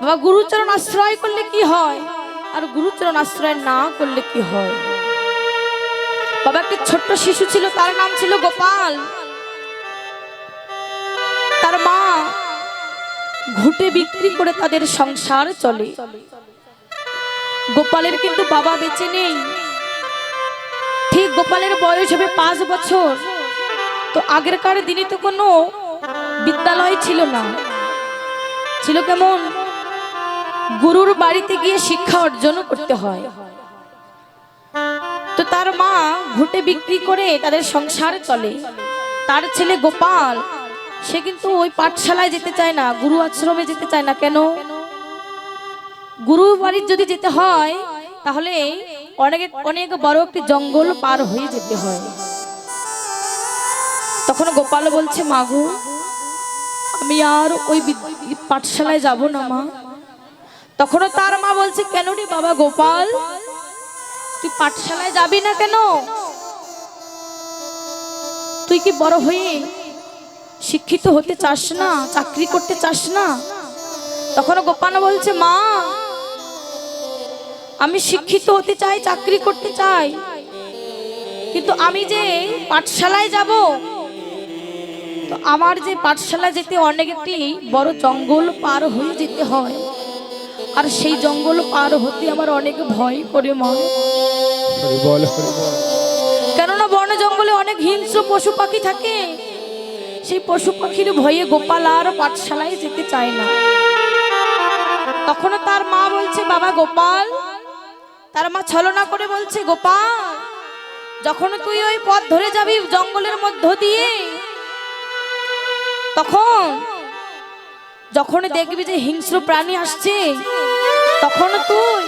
বাবা, গুরুচরণ আশ্রয় করলে কি হয়? আর গুরুচরণ আশ্রয় না করলে কি হয়? বাবা, একটি ছোট্ট শিশু ছিল, তার নাম ছিল গোপাল। তার মা ঘুটে বিক্রি করে তাদের সংসার চলে। গোপালের কিন্তু বাবা বেঁচে নেই। ঠিক গোপালের বয়স হবে পাঁচ বছর। তো আগেরকার দিনে তো কোনো বিদ্যালয় ছিল না। ছিল কেমন? গুরুর বাড়িতে গিয়ে শিক্ষা অর্জন করতে হয়। তো তার মা ঘুটে বিক্রি করে তাদের সংসার চলে। তার ছেলে গোপাল, সে কিন্তু ওই পাঠশালায় যেতে চায় না, গুরু আশ্রমে যেতে চায় না কেন? গুরু বাড়ির যদি যেতে হয়, তাহলে অনেক অনেক বড় একটি জঙ্গল পার হয়ে যেতে হয়। তখন গোপাল বলছে মাগু আমি আর ওই পাঠশালায় যাব না, মা। তখনও তার মা বলছে, কেন রে বাবা গোপাল? তুই পাঠশালায় যাবি না কেন? তুই কি বড় হয়ে শিক্ষিত হতে চাস না, চাকরি করতে চাস না? তখন গোপাল বলছে, মা, আমি শিক্ষিত হতে চাই, চাকরি করতে চাই, কিন্তু আমি যে পাঠশালায় যাব, তো আমার যে পাঠশালা যেতে অনেক একটি বড় জঙ্গল পার হয়ে যেতে হয়। আর সেই জঙ্গল পার হতে আমার অনেক ভয় করে মা হরি বল কেননা বন জঙ্গলে অনেক হিংস্র পশু পাখি থাকে। সেই পশু পাখির ভয়ে গোপাল আর পাঠশালায় যেতে চায় না। তখন তার মা বলছে বাবা গোপাল। তার মা ছলনা করে বলছে গোপাল যখন তুই ওই পথ ধরে যাবি জঙ্গলের মধ্য দিয়ে তখন যখন দেখবি যে হিংস্র প্রাণী আসছে তখন তুই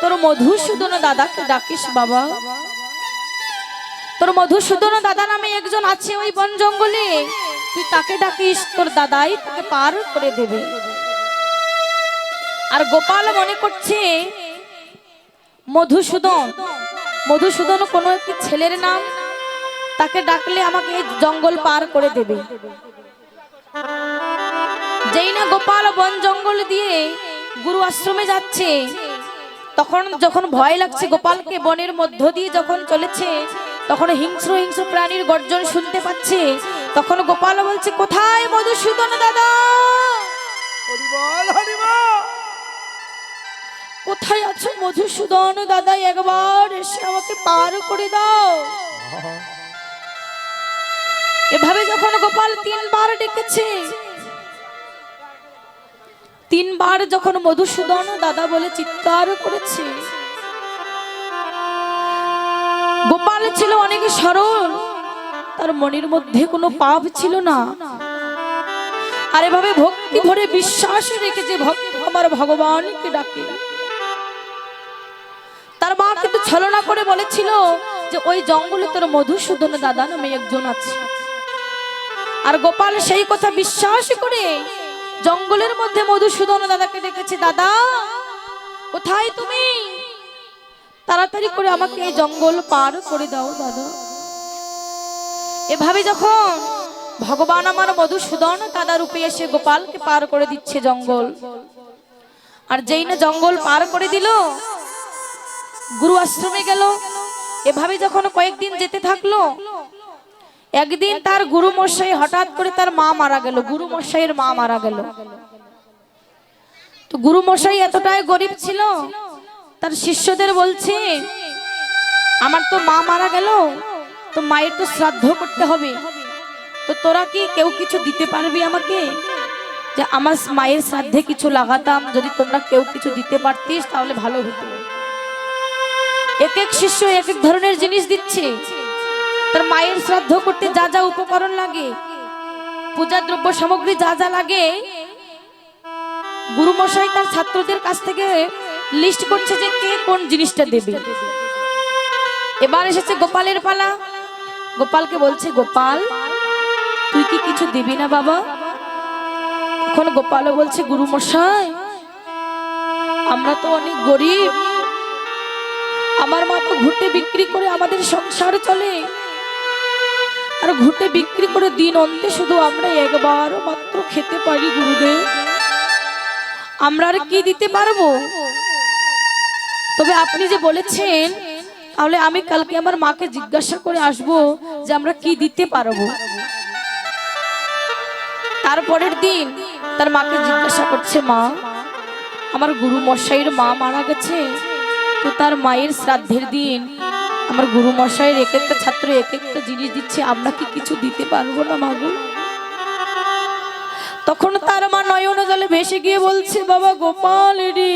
তোর মধুসূদন দাদাকে ডাকিস, বাবা। তোর মধুসূদন দাদা নামে একজন আছে ওই বন জঙ্গলে। তুই তাকে ডাকিস, তোর দাদাই তাকে পার করে দেবে। আর গোপাল মনে করছে, মধুসূদন মধুসূদন কোনো একটি ছেলের নাম তাকে ডাকলে আমাকে জঙ্গল পার করে দেবে। যেই না গোপাল বন জঙ্গল গুরু আশ্রমে যাচ্ছে। তখন যখন ভয় লাগছে গোপালকে বনের মধ্য দিয়ে যখন চলেছে তখন হিংস্র হিংস্র প্রাণীর গর্জন শুনতে পাচ্ছে। তখন গোপাল বলছে কোথায় মধুসূদন দাদা? কোথায় আছো মধুসূদন দাদা? একবার এসে আমাকে পার করে দাও। এভাবে যখন গোপাল তিনবার ডেকেছে তিনবার যখন মধুসূদন দাদা বলে চিৎকার করেছে, গোপাল ছিল অনেক সরল, তার মনের মধ্যে কোনো পাপ ছিল না। আর এভাবে ভক্তি ভরে বিশ্বাস রেখে যে ভক্ত আমার ভগবানকে ডাকে, তার মা কিন্তু ছলনা করে বলেছিল যে ওই জঙ্গলে তোর মধুসূদন দাদা নামে একজন আছে। আর গোপাল সেই কথা বিশ্বাস করে জঙ্গলের মধ্যে মধুসূদন দাদাকে ডেকেছে, দাদা, কোথায় তুমি? তাড়াতাড়ি করে আমাকে এই জঙ্গল পার করে দাও, দাদা। এভাবে যখন ভগবান আমার মধুসূদন দাদা রূপে এসে গোপালকে পার করে দিচ্ছে জঙ্গল, আর যেই না জঙ্গল পার করে দিল, গুরু আশ্রমে গেল। এভাবে যখন কয়েকদিন যেতে থাকল একদিন তার গুরু মশাই হঠাৎ করে তার মা মারা গেল, গুরু মশাইয়ের মা মারা গেল। তো গুরু মশাই এতটাই গরিব ছিল, তার শিষ্যদের বলছে, আমার তো মা মারা গেল, তো মায়ের তো শ্রাদ্ধ করতে হবে। তো তোরা কি কেউ কিছু দিতে পারবি আমাকে? যে আমার মায়ের শ্রাদ্ধে কিছু লাগাতাম, যদি তোমরা কেউ কিছু দিতে পারতিস, তাহলে ভালো হতো। এক এক শিষ্য এক এক ধরনের জিনিস দিচ্ছে। তার মায়ের শ্রাদ্ধ করতে যা যা উপকরণ লাগে, পূজা দ্রব্য সামগ্রী যা যা লাগে, গুরুমশাই তার ছাত্রদের কাছ থেকে লিস্ট করছে যে কে কোন জিনিসটা দেবে। এবার এসেছে গোপালের পালা। গোপালকে বলছে, গোপাল, তুই কি কিছু দিবি না বাবা? তখন গোপালও বলছে, গুরুমশাই, আমরা তো অনেক গরিব। আমার মা তো ঘুটে বিক্রি করে আমাদের সংসার চলে। আর ঘুটে বিক্রি করে দিন অন্তে শুধু আমরা একবার মাত্র খেতে পারি গুরুদেব। আমরা আর কি দিতে পারব? তবে আপনি যে বলেছেন, তাহলে আমি কালকে আমার মাকে জিজ্ঞাসা করে আসব যে আমরা কি দিতে পারব। তারপরের দিন তার মাকে জিজ্ঞাসা করছে, মা, আমার গুরু মশাইয়ের মা মারা গেছে, তো তার মায়ের শ্রাদ্ধের দিন আমার গুরু মশাইয়ের এক একটা ছাত্র এক একটা জিনিস দিচ্ছে আমরা কি কিছু দিতে পারব না মাগো? তখন তার মা নয়ন জলে ভেসে গিয়ে বলছে বাবা গোপাল রে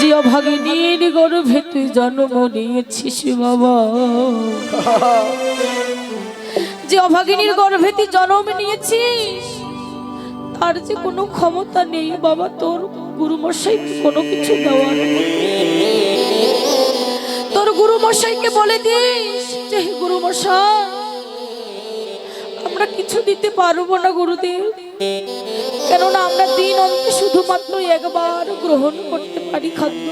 যে অভাগিনীর গর্ভে তুই জন্ম নিয়েছিস বাবা। যে অভাগিনীর গর্ভে তুই জন্ম নিয়েছিস? তার যে কোনো ক্ষমতা নেই, বাবা, তোর গুরুমশাই কোনো কিছু দেওয়ার তোর গুরুমশাইকে বলে দিস যে গুরুমশাই, আমরা কিছু দিতে পারব না গুরুদেব। কেননা আমরা দিন অন্তে শুধুমাত্র একবার গ্রহণ করতে পারি খাদ্য।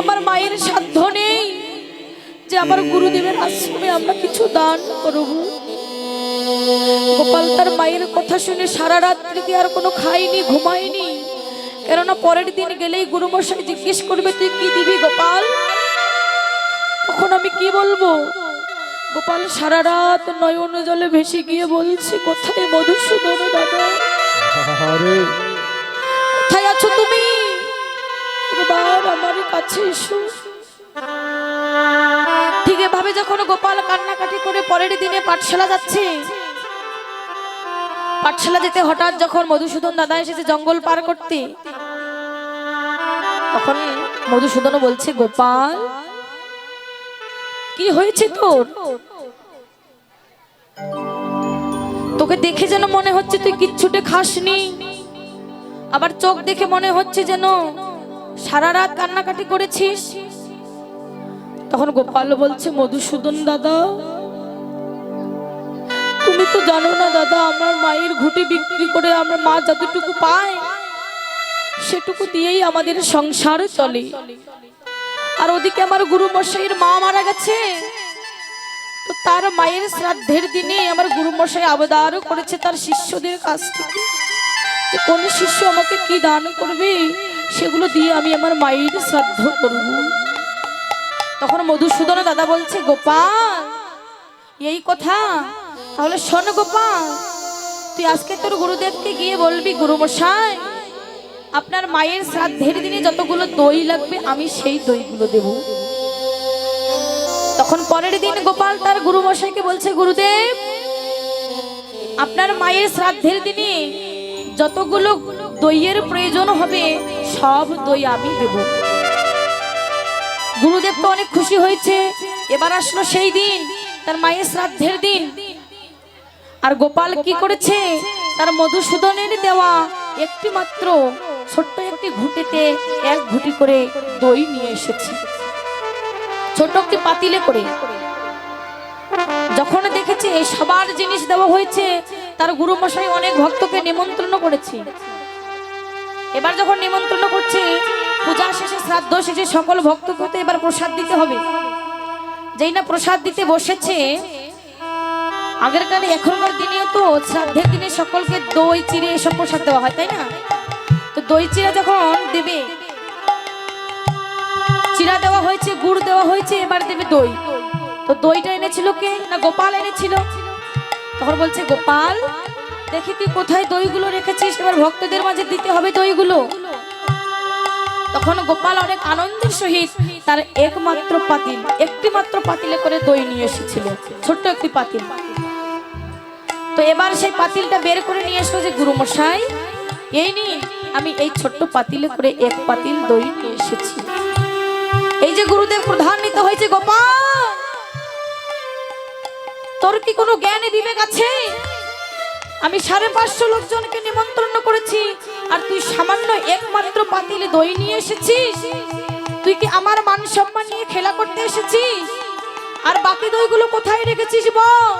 আমার মায়ের সাধ্য নেই যে, আমার গুরুদেবের আশ্রমে আমরা কিছু দান করব। গোপাল তার মায়ের কথা শুনে সারা রাত্রিতে আর কোনো খাইনি ঘুমায়নি? কেননা পরের দিন গেলেই গুরুমশাই জিজ্ঞেস করবে তুই কি দিবি গোপাল? তখন আমি কি বলব? গোপাল সারা রাত নয়ন জলে ভেসে গিয়ে বলছে কোথায় মধুসূদন দাদা? কোথায় আছো তুমি? একবার আমার কাছে এসো। ঠিক এভাবে যখন গোপাল কান্নাকাটি করে পরের দিনে পাঠশালা যাচ্ছে পাঠশালা যেতে হঠাৎ যখন মধুসূদন দাদা এসেছে জঙ্গল পার করতে, তখন মধুসূদন বলছে, গোপাল, কি হয়েছে তোর? তোকে দেখে যেন মনে হচ্ছে তুই কিচ্ছুটে খাসনি। আবার চোখ দেখে মনে হচ্ছে যেন সারা রাত কান্নাকাটি করেছিস। তখন গোপাল বলছে, মধুসূদন দাদা তুমি তো জানো না দাদা, আমার মায়ের ঘুটি বিক্রি করে আমার মা যতটুকু পায়, সেটুকু দিয়েই আমাদের সংসার চলে। আর ওদিকে আমার গুরু মশাইয়ের মা মারা গেছে, তো তার মায়ের শ্রাদ্ধের দিনে আমার গুরু মশাই আবেদনও করেছে তার শিষ্যদের কাছ থেকে, যে কোন শিষ্য আমাকে কি দান করবে, সেগুলো দিয়ে আমি আমার মায়ের শ্রাদ্ধ করব। তখন মধুসূদন দাদা বলছে, গোপাল, এই কথা তাহলে শোন গোপাল, তুই আজকে তোর গুরুদেবকে গিয়ে বলবি, গুরুমশাই, আপনার মায়ের শ্রাদ্ধের দিনে যতগুলো দই লাগবে, আমি সেই দইগুলো দেব। তখন পরের দিন গোপাল তার গুরুমশাইকে বলছে, গুরুদেব, আপনার মায়ের শ্রাদ্ধের দিনে যতগুলো দইয়ের প্রয়োজন হবে, সব দই আমি দেব। গুরুদেব তো অনেক খুশি হয়েছে। এবার আসলো সেই দিন, তার মায়ের শ্রাদ্ধের দিন। আর গোপাল কি করেছে? তার মধুসূদনের দেওয়া একটি মাত্র ছোট্ট একটি ঘুটিতে এক ঘুটি করে দই নিয়ে এসেছে। ছোট্ট একটি পাতিলে করে। যখন দেখেছে সবার জিনিস দেওয়া হয়েছে, তার গুরু মশাই অনেক ভক্তকে নিমন্ত্রণ করেছে। এবার যখন নিমন্ত্রণ করছে, পূজা শেষে, শ্রাদ্ধ শেষে সকল ভক্তকে এবার প্রসাদ দিতে হবে। যেই না প্রসাদ দিতে বসেছে আগের কালে এখনকার দিনেও তো শ্রাদ্ধের দিনে সকলকে দই, চিড়ে এসব প্রসাদ দেওয়া হয়, তাই না? তো দই, চিড়া যখন দেবে, চিড়া দেওয়া হয়েছে, গুড় দেওয়া হয়েছে, এবার দেবে দই। তো দইটা এনেছিল কে? না গোপাল এনেছিল? তখন বলছে, গোপাল, দেখি তুই কোথায় দইগুলো রেখেছিস? এবার ভক্তদের মাঝে দিতে হবে দইগুলো। তখন গোপাল অনেক আনন্দের সহিত তার একমাত্র পাতিল একটি মাত্র পাতিলে করে দই নিয়ে এসেছিল, ছোট্ট একটি পাতিল। তো এবার সেই পাতিলটা বের করে নিয়ে এসলো যে গুরুমশাই, এই নিন, আমি এই ছোট্ট পাতিলে করে এক পাতিল দই নিয়ে এসেছি। এই যে গুরুদেব প্রধান্বিত হয়েছে গোপাল, তোর কি কোনো জ্ঞান বিবেক আছে? আমি সাড়ে পাঁচশো লোকজনকে নিমন্ত্রণ করেছি, আর তুই সামান্য একমাত্র পাতিলে দই নিয়ে এসেছিস? তুই কি আমার মান সম্মান নিয়ে খেলা করতে এসেছিস? আর বাকি দইগুলো কোথায় রেখেছিস বল?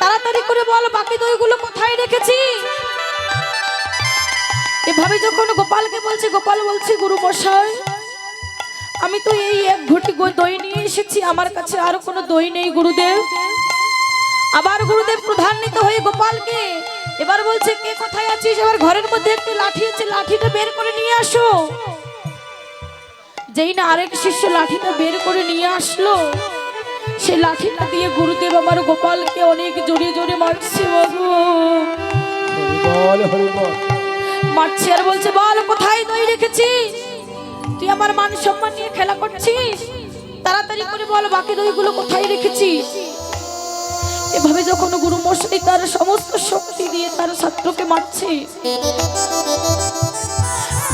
তাড়াতাড়ি করে বল, বাকি দইগুলো কোথায় রেখেছিস? এভাবে যখন গোপালকে বলছে, গোপাল বলছে, গুরু মশাই, আমি তো এই এক ঘটি দই নিয়ে এসেছি, আমার কাছে আর কোনো দই নেই, গুরুদেব। আবার গুরুদেব প্রধান্বিত হয়ে গোপালকে এবার বলছে, কে কোথায় আছিস? এবার ঘরের মধ্যে একটি লাঠি আছে, লাঠিটা বের করে নিয়ে আসো। যেই না আরেক শিষ্য লাঠিটা বের করে নিয়ে আসলো সে লাঠিটা দিয়ে গুরুদেব আমার গোপালকে অনেক জোরে জোরে মারছে বাবু। মারছে আর বলছে বল কোথায় দই রেখেছিস? তুই আমার মান সম্মান নিয়ে খেলা করছিস? তাড়াতাড়ি করে বল বাকি দইগুলো কোথায় রেখেছিস? এভাবে যখন গুরু মশাই তার সমস্ত শক্তি দিয়ে তার ছাত্রকে মারছে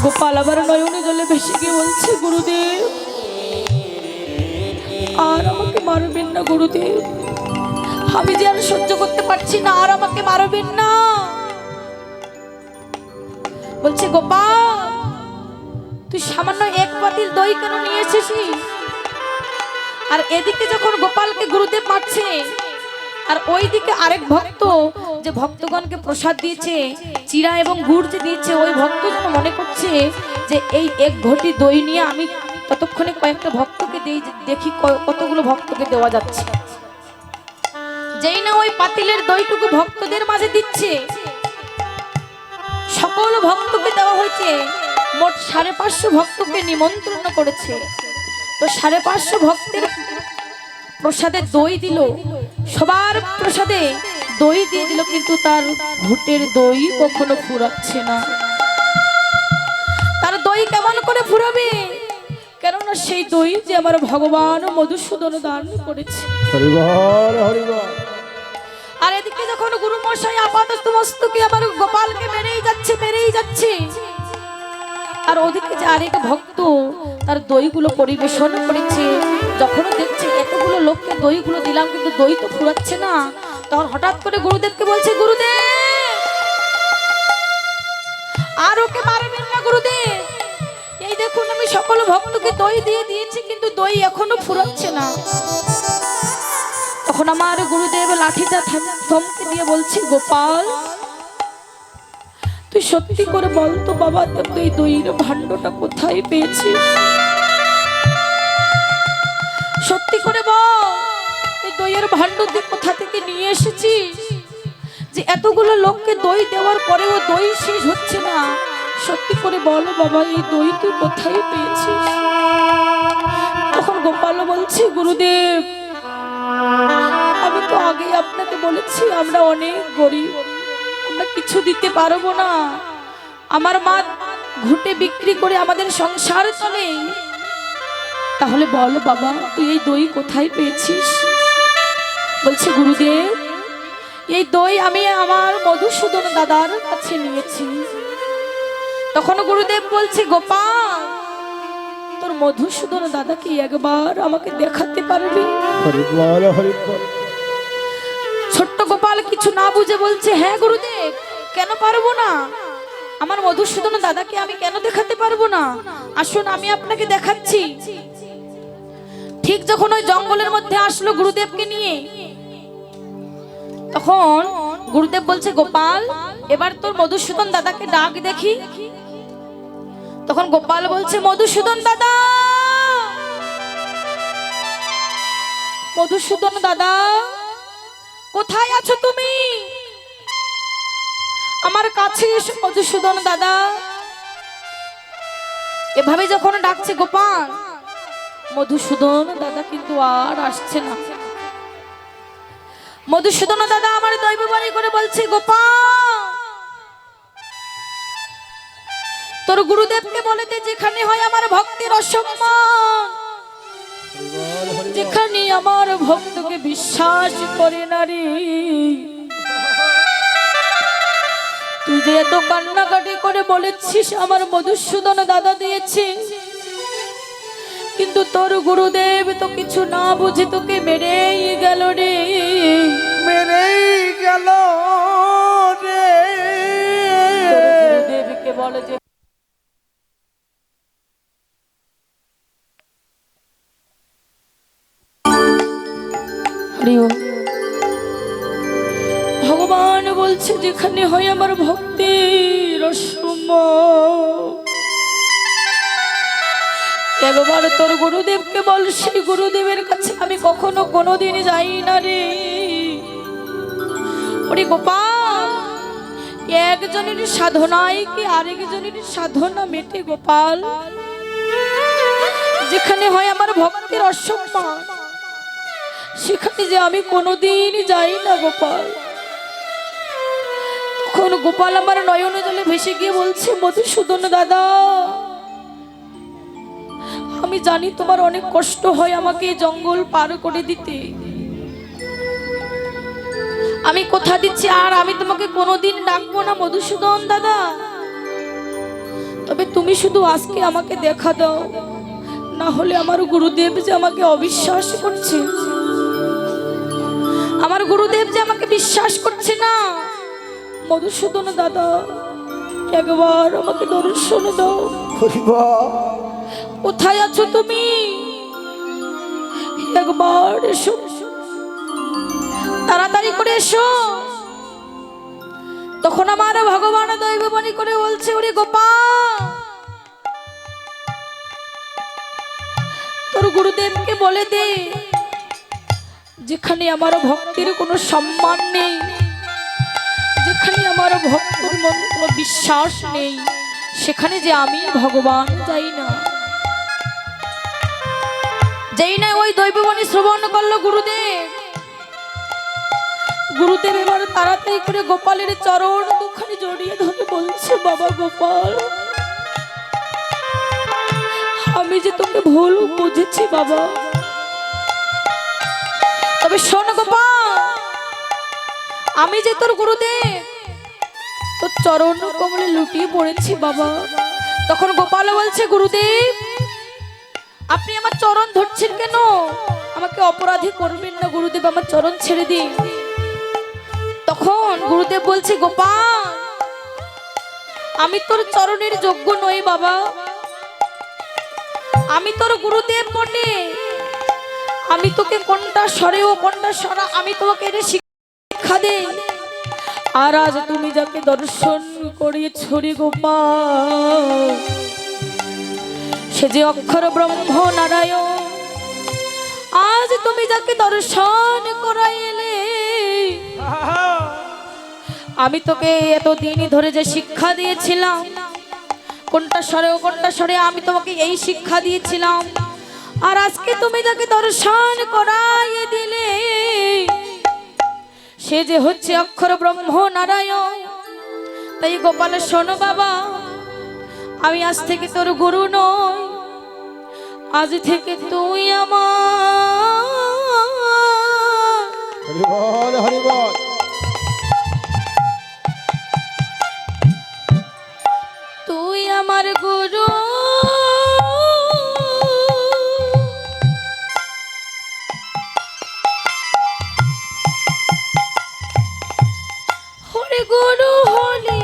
গোপাল আবার নয়নে জলে ভেসে গিয়ে বলছে, গুরুদেব, আর আমাকে মারবেন না গুরুদেব। আমি যে আর সহ্য করতে পারছি না, আর আমাকে মারবেন না। বলছে, গোপাল, তুই সামান্য এক পাতিল দই কেন নিয়ে এসেছিস? আর এদিকে যখন গোপালকে গুরুদেব মারছে, আর ওইদিকে আরেক ভক্ত যে ভক্তগণকে প্রসাদ দিয়েছে চিরা এবং গুড় যে দিয়েছে। ওই ভক্ত যেন মনে করছে যে এই এক ঘটি দই নিয়ে আমি ততক্ষণে কয়েকটা ভক্তকে দিই, দেখি কতগুলো ভক্তকে দেওয়া যাচ্ছে। যেই না ওই পাতিলের দইটুকু ভক্তদের মাঝে দিচ্ছে। সকল ভক্তকে দেওয়া হয়েছে। মোট সাড়ে পাঁচশো ভক্তকে নিমন্ত্রণ করেছে। তো সাড়ে পাঁচশো ভক্তের প্রসাদে দই দিল। সবার প্রসাদে দই দিয়ে দিল কিন্তু তার ঘুটের দই কখনো ফুরাচ্ছে না। তার দই কেমন করে ফুরাবে? কেননা সেই দই যে আমার ভগবান মধুসূদন দান করেছে। আর এদিকে যখন গুরু মশাই আপাতত মস্তকে আবার গোপালকে মেরেই যাচ্ছে মেরেই যাচ্ছে। আর ওদিকে যে আরেক ভক্ত তার দইগুলো পরিবেশন করেছে যখন দেখছে এতগুলো লোককে দইগুলো দিলাম কিন্তু দই তো ফুরাচ্ছে না তখন হঠাৎ করে গুরুদেবকে বলছে, গুরুদেব! আর এই দেখুন, আমি সকল ভক্তকে দই দিয়ে দিয়েছি, কিন্তু দই এখনও ফুরাচ্ছে না। তখন আমার গুরুদেব লাঠিটা থমকে দিয়ে বলছে, গোপাল, তুই সত্যি করে বল তো বাবা তুই দইয়ের ভাণ্ডটা কোথায় পেয়েছিস? সত্যি করে বল দইয়ের ভাণ্ড তুই কোথা থেকে নিয়ে এসেছিস যে এতগুলো লোককে দই দেওয়ার পরেও দই শেষ হচ্ছে না। সত্যি করে বলো বাবা, এই দই তুই কোথায় পেয়েছিস? তখন গোপাল বলছে, গুরুদেব, আমি তো আগে আপনাকে বলেছি, আমরা অনেক গরিব। আমরা কিছু দিতে পারব না। আমার মা ঘুটে বিক্রি করে আমাদের সংসার চলে। তাহলে বল বাবা, তুই এই দই কোথায় পেয়েছিস? বলছে গুরুদেব এই দই আমি আমার মধুসূদন দাদার কাছে নিয়েছি। তখন গুরুদেব বলছে গোপাল তোর মধুসূদন দাদাকে একবার আমাকে দেখাতে পারবি? ছোট্ট গোপাল কিছু না বুঝে বলছে হ্যাঁ গুরুদেব কেন পারব না? আমার মধুসূদন দাদাকে আমি কেন দেখাতে পারব না? আসুন আমি আপনাকে দেখাচ্ছি। ঠিক যখন ওই জঙ্গলের মধ্যে আসলো গুরুদেবকে নিয়ে তখন গুরুদেব বলছে, গোপাল, এবার তোর মধুসূদন দাদাকে ডাক দেখি। তখন গোপাল বলছে, মধুসূদন দাদা! মধুসূদন দাদা, কোথায় আছো তুমি? আমার কাছে এসো, মধুসূদন দাদা। এভাবে যখন ডাকছে গোপাল, মধুসূদন দাদা কিন্তু আর আসছে না। মধুসূদন দাদা আমার দৈব বাড়ি করে বলছে, গোপাল, তোর গুরুদেবকে বলে দে যেখানে হয় আমার ভক্তির অসম্মান, যেখানে আমার ভক্তকে বিশ্বাস করে না রে। তুই যে এত কান্নাকাটি করে বলেছিস, আমার মধুসূদন দাদা দিয়েছে। কিন্তু তোর গুরুদেব তো কিছু না বুঝে তোকে মেরেই গেল রে মেরেই গেল রে গুরুদেবকে বলে যে ভগবান বলছে যেখানে হয় আমার ভক্তির অসম্মান। একবার তোর গুরুদেবকে বল, সেই গুরুদেবের কাছে আমি কখনো কোনোদিন যাই না রে। ওরে গোপাল একজনের সাধনায় কি আরেকজনের সাধনা মেটে গোপাল? যেখানে হয় আমার ভক্তের অসম্মান, সেখানে যে আমি কোনোদিন যাই না গোপাল। তখন গোপাল আমার নয়ন জলে ভেসে গিয়ে বলছে, মধুসূদন দাদা আমি জানি তোমার অনেক কষ্ট হয় আমাকে জঙ্গল পার করে দিতে। আমি কথা দিচ্ছি, আর আমি তোমাকে কোনোদিন ডাকবো না, মধুসূদন দাদা। তবে তুমি শুধু আজকে আমাকে দেখা দাও। না হলে আমার গুরুদেব যে আমাকে অবিশ্বাস করছে। আমার গুরুদেব যে আমাকে বিশ্বাস করছে না। মধুসূদন দাদা, একবার আমাকে দর্শন দাও। কোথায় আছো তুমি? একবার এসো। তাড়াতাড়ি করে এসো। তখন আমার ভগবান দৈববাণী করে বলছে, ওরে গোপাল, তোর গুরুদেবকে বলে দে, যেখানে আমার ভক্তির কোনো সম্মান নেই, যেখানে আমার ভক্তির মন কোনো বিশ্বাস নেই, সেখানে যে আমি ভগবান যাই না। যেই ওই দৈববাণী শ্রবণ করল গুরুদেব। গুরুদেব এবার তাড়াতাড়ি করে গোপালের চরণ দুখানি জড়িয়ে ধরে বলছে, বাবা গোপাল, আমি যে তোকে ভুল বুঝেছি বাবা। তবে শোন গোপাল, আমি যে তোর গুরুদেব, তোর চরণ কমলে লুটিয়ে পড়েছি বাবা। তখন গোপাল বলছে, গুরুদেব আপনি আমার চরণ ধরছেন কেন? আমাকে অপরাধী করবেন না, গুরুদেব, আমার চরণ ছেড়ে দিন। তখন গুরুদেব বলছে, গোপাল, আমি তোর চরণের যোগ্য নই বাবা। আমি তোর গুরুদেব বটে। আমি তোকে কোনটা সরে ও কোনটা সরা, আমি তোমাকে এটা শিক্ষা দেই আর আজ তুমি যাকে দর্শন করিয়েছ রে গোপাল সে যে অক্ষর ব্রহ্ম নারায়ণ, আজ তুমি যাকে দর্শন করাইলে, আমি তোকে এতদিন ধরে যে শিক্ষা দিয়েছিলাম, কোনটা স্বরে ও কোনটা স্বরে আমি তোমাকে এই শিক্ষা দিয়েছিলাম, আর আজকে তুমি যাকে দর্শন করাইয়ে দিলে, সে যে হচ্ছে অক্ষর ব্রহ্ম নারায়ণ। তাই গোপালের শোনো বাবা আমি আজ থেকে তোর গুরু নই। আজ থেকে তুই আমার। তুই আমার গুরু। হরে গুরু হলি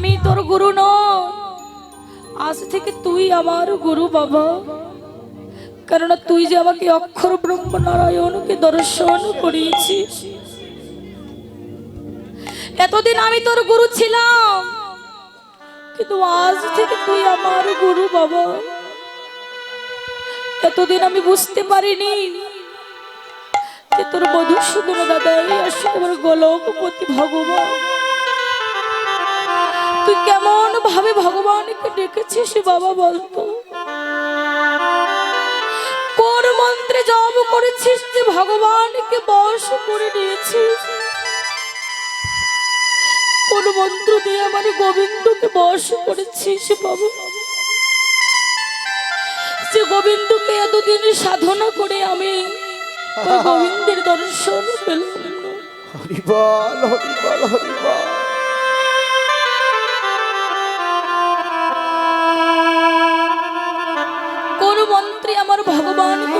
আমি তোর গুরু নয় আজ থেকে তুই আমার গুরু বাবা। কেননা তুই যে আমাকে অক্ষর ব্রহ্ম নারায়ণকে দর্শন করিয়েছিস। এতদিন আমি তোর গুরু ছিলাম। কিন্তু আজ থেকে তুই আমার গুরু বাবা। এতদিন আমি বুঝতে পারিনি যে তোর মধুসূদন দাদাই আসে আমার গোলকপতি ভগবান। তুই কেমন ভাবে ভগবানকে ডেকেছিস বাবা বলতো? কোন মন্ত্রে জব করেছিস যে ভগবানকে বশ করে নিয়েছিস কোন মন্ত্র দিয়ে আমার গোবিন্দকে বশ করেছিস বাবা? যে গোবিন্দকে এতদিন সাধনা করে আমি গোবিন্দের দর্শন পেলাম। হরিবল হরিবল হরিবল। মন্ত্রে আমার ভগবানকে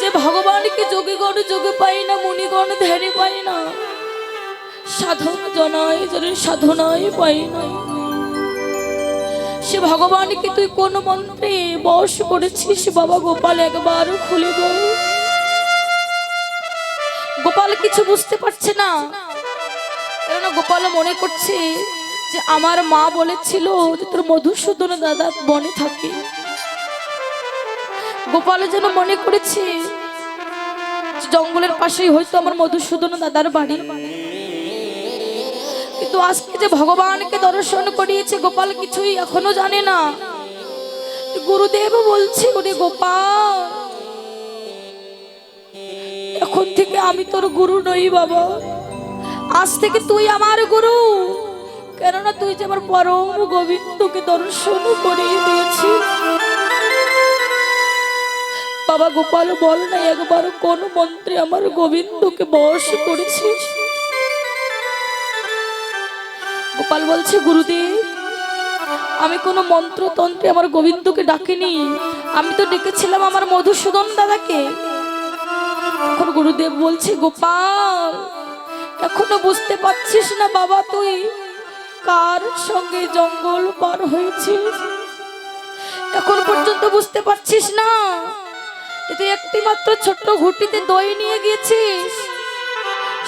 যে ভগবানকে যোগীগণ যোগে পাই না, মুনিগণ ধ্যানে পাই না, সাধন জনায় যেন সাধনায় পাই না। সে ভগবানকে তুই কোন মন্ত্রে বশ করেছিস বাবা? গোপাল একবার খুলে বল। গোপাল কিছু বুঝতে পারছে না। কেননা গোপাল মনে করছে যে আমার মা বলেছিল যে তোর মধুসূদন দাদা বনে থাকে? গোপাল যেন মনে করেছে জঙ্গলের পাশেই হয়তো আমার মধুসূদন দাদার বাড়ি। কিন্তু আজকে যে ভগবানকে দর্শন করিয়েছে গোপাল কিছুই এখনও জানে না। গুরুদেব বলছে, ওরে গোপাল, এখন থেকে আমি তোর গুরু নই বাবা। আজ থেকে তুই আমার গুরু। কেননা তুই যে আমার পরম গোবিন্দকে দর্শন করিয়ে দিয়েছিস। বাবা গোপাল, বল না একবার কোন মন্ত্রে আমার গোবিন্দকে বশ করেছিস? গোপাল বলছে গুরুদেব আমি কোনো মন্ত্রতন্ত্রে আমার গোবিন্দকে ডাকিনি। আমি তো ডেকেছিলাম আমার মধুসূদন দাদাকে। তখন গুরুদেব বলছে, গোপাল এখনও বুঝতে পারছিস না বাবা তুই কার সঙ্গে জঙ্গল পার হয়েছিস এখন পর্যন্ত বুঝতে পারছিস না? তুই একটি মাত্র ছোট্ট ঘুটিতে দই নিয়ে গিয়েছিস,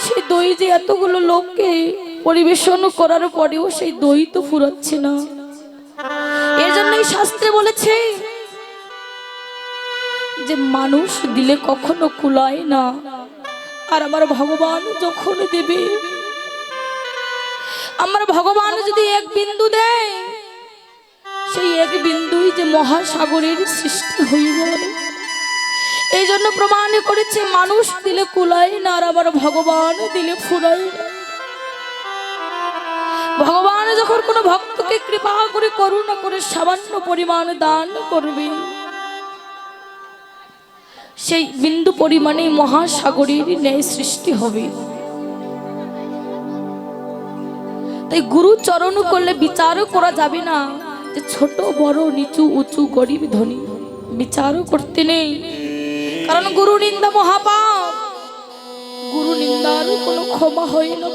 সেই দই যে এতগুলো লোককে পরিবেশন করার পরেও সেই দই তো ফুরাচ্ছে না। এর জন্যই শাস্ত্রে বলেছে যে মানুষ দিলে কখনো কুলায় না। আর আমার ভগবান যখন দেবে, আমার ভগবান যদি এক বিন্দু দেয়, সেই এক বিন্দুই যে মহাসাগরের সৃষ্টি হয়ে যায় এই জন্য প্রমাণ করেছে মানুষ দিলে কুলায় না, আর আমার ভগবান দিলে না। ভগবান যখন কোনো ভক্তকে কৃপা করে, করুণা করে, সামান্য পরিমাণ দান করবে সেই বিন্দু পরিমাণে মহাসাগরের ন্যায় সৃষ্টি হবে। তাই গুরু চরণ করলে বিচারও করা যাবে না যে ছোট, বড়, নিচু, উঁচু, গরিব, ধনী। বিচারও করতে নেই। কারণ গুরু নিন্দা মহাপাপ। গুরু নিন্দার কোনো ক্ষমা হয় না।